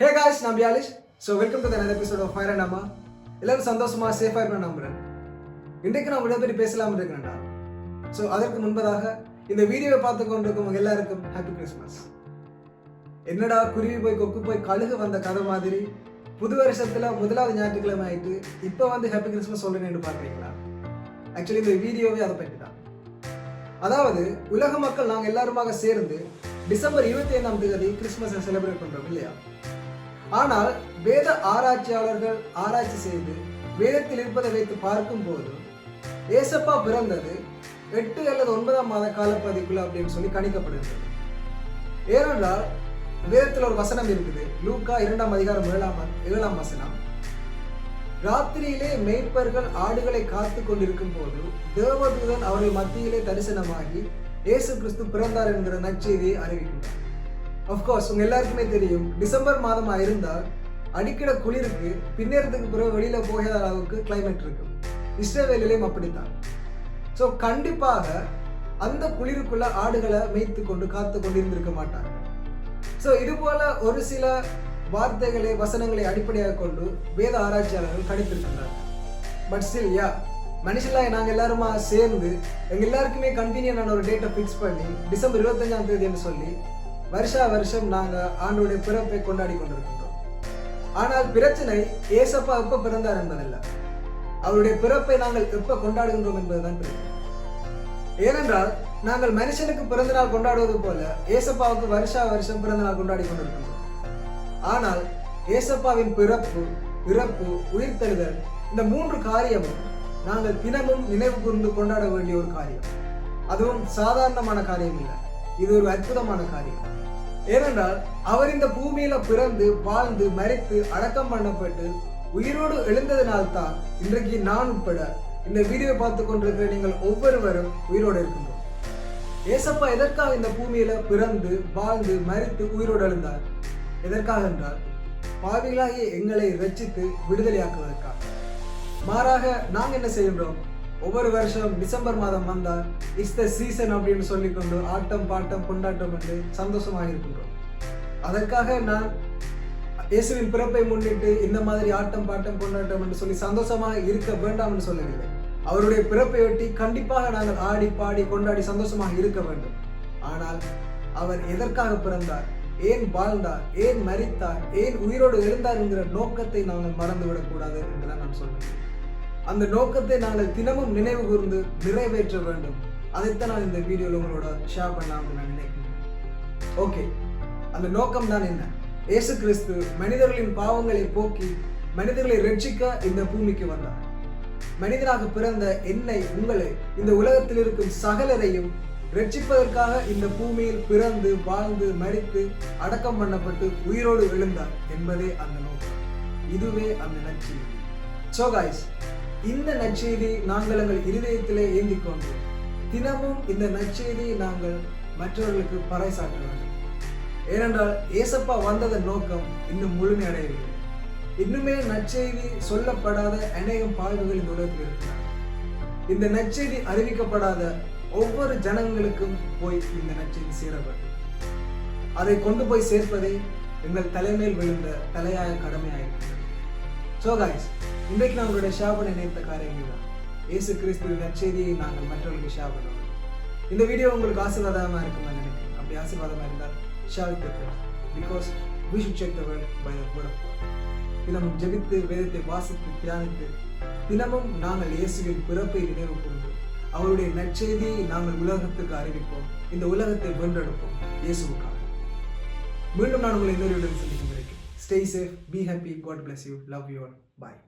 ஹே guys நான் Piyalish. So welcome to the episode of fire and அம்மா எல்லாரும் சந்தோஷமா சேஃபாக இருக்கணும் நம்புறேன். இன்றைக்கு நான் உங்களை பற்றி பேசலாம் இருக்கிறேன்டா. ஸோ அதற்கு முன்பதாக இந்த வீடியோவை பார்த்து கொண்டிருக்கும் எல்லாருக்கும் ஹாப்பி கிறிஸ்மஸ் என்னடா குருவி போய் கொக்கு போய் கழுகு வந்த கதை மாதிரி புது வருஷத்தில் முதலாவது ஞாயிற்றுக்கிழமை ஆயிட்டு இப்போ வந்து ஹாப்பி கிறிஸ்மஸ் சொல்றேன்னு பார்க்குறீங்களா ஆக்சுவலி இந்த வீடியோவே அதை பற்றி தான். அதாவது உலக மக்கள் நாங்கள் எல்லாருமாக சேர்ந்து டிசம்பர் இருபத்தி ஐந்தாம் தேதி கிறிஸ்மஸை செலிப்ரேட் பண்ணுறோம் இல்லையா? ஆனால் வேத ஆராய்ச்சியாளர்கள் ஆராய்ச்சி செய்து வேதத்தில் இருப்பதை வைத்து பார்க்கும் போது ஏசப்பா பிறந்தது எட்டு அல்லது ஒன்பதாம் மாத காலப்பகுதிக்குள்ள அப்படின்னு சொல்லி கணிக்கப்படுகிறது. ஏனென்றால் வேதத்தில் ஒரு வசனம் இருக்குது. லூக்கா இரண்டாம் அதிகாரம் ஏழாம் ஏழாம் வசனம். ராத்திரியிலே மேய்ப்பர்கள் ஆடுகளை காத்து கொண்டிருக்கும் போது தேவதூதன் அவர்கள் மத்தியிலே தரிசனமாகி இயேசு கிறிஸ்து பிறந்தார் என்கிற நற்செய்தியை அறிவிக்கின்றார். அஃப்கோர்ஸ் உங்க எல்லாருக்குமே தெரியும். டிசம்பர் மாதமா இருந்தால் அடிக்கிற குளிருக்கு பின்னேறதுக்கு பிறகு வெளியில போகாத அளவுக்கு கிளைமேட் இருக்கும். இஸ்ரேவேலிலையும் அப்படித்தான். ஸோ கண்டிப்பாக அந்த குளிருக்குள்ள ஆடுகளை மேய்த்து கொண்டு காத்து கொண்டு இருந்திருக்க மாட்டாங்க. ஸோ இது போல ஒரு சில வார்த்தைகளை வசனங்களை அடிப்படையாக கொண்டு வேத ஆராய்ச்சியாளர்கள் கணித்திருக்கின்றனர். பட் ஸ்டில் யா மனுஷனாக நாங்கள் எல்லாருமா சேர்ந்து எங்கள் எல்லாருக்குமே கன்வீனியன்டான ஒரு டேட்டை ஃபிக்ஸ் பண்ணி டிசம்பர் இருபத்தஞ்சாம் தேதி என்று சொல்லி வருஷா வருஷம் நாங்கள் ஆண்டோடைய பிறப்பை கொண்டாடி கொண்டிருக்கின்றோம். ஆனால் பிரச்சனை ஏசப்பா எப்போ பிறந்தார் என்பதல்ல. அவருடைய பிறப்பை நாங்கள் எப்போ கொண்டாடுகின்றோம் என்பதுதான் பிரச்சனை. ஏனென்றால் நாங்கள் மனுஷனுக்கு பிறந்தநாள் கொண்டாடுவது போல ஏசப்பாவுக்கு வருஷா வருஷம் பிறந்தநாள் கொண்டாடி கொண்டிருக்கின்றோம். ஆனால் ஏசப்பாவின் பிறப்பு இறப்பு உயிர்த்தெழுதல் இந்த மூன்று காரியமும் நாங்கள் தினமும் நினைவு கூர்ந்து கொண்டாட வேண்டிய ஒரு காரியம். அதுவும் சாதாரணமான காரியம் இல்லை இது ஒரு அற்புதமான காரியம். ஏனென்றால் அவர் இந்த பூமியில பிறந்து வாழ்ந்து மறித்து அடக்கம் பண்ணப்பட்டு உயிரோடு எழுந்ததினால்தான் இன்றைக்கு நான் உட்பட இந்த வீடியோ பார்த்து கொண்டிருக்கிற நீங்கள் ஒவ்வொருவரும் உயிரோடு இருக்கின்றோம் ஏசப்பா எதற்காக இந்த பூமியில பிறந்து வாழ்ந்து மறித்து உயிரோடு எழுந்தார்? எதற்காக என்றால் பாவிகளாகிய எங்களை ரச்சித்து விடுதலையாக்குவதற்காக. மாறாக நாங்கள் என்ன செய்கின்றோம்? ஒவ்வொரு வருஷம் டிசம்பர் மாதம் வந்தால் இஸ் த சீசன் அப்படின்னு சொல்லிக்கொண்டு ஆட்டம் பாட்டம் கொண்டாட்டம் என்று சந்தோஷமாக இருக்கின்றோம். அதற்காக நான் இயேசுவின் பிறப்பை முன்னிட்டு இந்த மாதிரி ஆட்டம் பாட்டம் கொண்டாட்டம் என்று சொல்லி சந்தோஷமாக இருக்க வேண்டாம் என்று சொல்லவில்லை. அவருடைய பிறப்பை ஒட்டி கண்டிப்பாக நாங்கள் ஆடி பாடி கொண்டாடி சந்தோஷமாக இருக்க வேண்டும். ஆனால் அவர் எதற்காக பிறந்தார்? ஏன் வாழ்ந்தார்? ஏன் மறித்தார் ஏன் உயிரோடு எழுந்தார் என்கிற நோக்கத்தை நாங்கள் மறந்துவிடக் கூடாது என்றுதான் நான் சொல்கிறேன் அந்த நோக்கத்தை நாங்கள் தினமும் நினைவு கூர்ந்து நிறைவேற்ற வேண்டும். அதைத்தான் நான் இந்த வீடியோவில் உங்களோட ஷேர் பண்ணலாம்னு நான் நினைக்கிறேன். ஓகே அந்த நோக்கம் தான் என்ன? இயேசு கிறிஸ்து மனிதர்களின் பாவங்களை போக்கி மனிதர்களை ரட்சிக்க இந்த பூமிக்கு வந்தார். மனிதனாக பிறந்த என்னை உங்களை இந்த உலகத்தில் இருக்கும் சகலரையும் ரட்சிப்பதற்காக இந்த பூமியில் பிறந்து வாழ்ந்து மறித்து அடக்கம் பண்ணப்பட்டு உயிரோடு எழுந்தார் என்பதே அந்த நோக்கம். இதுவே அந்த நற்செய்தி. ஸோ காய்ஸ் இந்த நற்செய்தி நாங்கள் எங்கள் இருதயத்திலே ஏந்தி கொண்டு தினமும் இந்த நற்செய்தி நாங்கள் மற்றவர்களுக்கு பறைசாற்ற வேண்டும் ஏனென்றால் ஏசப்பா வந்ததன் நோக்கம் இன்னும் முழுமையடையவில்லை இன்னுமே நற்செய்தி சொல்லப்படாத அநேகம் பாய்வுகள் இந்த உலகத்தில் இருக்கிறார் இந்த நற்செய்தி அறிவிக்கப்படாத ஒவ்வொரு ஜனங்களுக்கும் போய் இந்த நற்செய்தி சேர அதை கொண்டு போய் சேர்ப்பதே எங்கள் தலைமையில் விழுந்த தலையாய கடமையாயிருக்கிறது ஸோ காய்ஸ் இன்றைக்கு நான் உங்களுடைய ஷாபன் நினைத்த காரியங்கள் தான் இயேசு கிறிஸ்துவின் நற்செய்தியை நாங்கள் மற்றவர்களுக்கு ஷேர் பண்ணுவோம். இந்த வீடியோ உங்களுக்கு ஆசீர்வாதமாக இருக்குமா நினைக்கிறேன். அப்படி ஆசீர்வாதமாக இருந்தால் share with because we should check the world by the word தினமும் ஜெபித்து வேதத்தை வாசித்து தியானித்து தினமும் நாங்கள் இயேசுவின் பிறப்பை நினைவு கூர்ந்து அவருடைய நற்செய்தியை நாங்கள் உலகத்துக்கு அறிவிப்போம். இந்த உலகத்தை வென்றெடுப்போம். இயேசுவுக்காக. மீண்டும் நான் உங்களை இன்னொரு சந்திக்கும் வரைக்கும் stay safe be happy God bless you love you all bye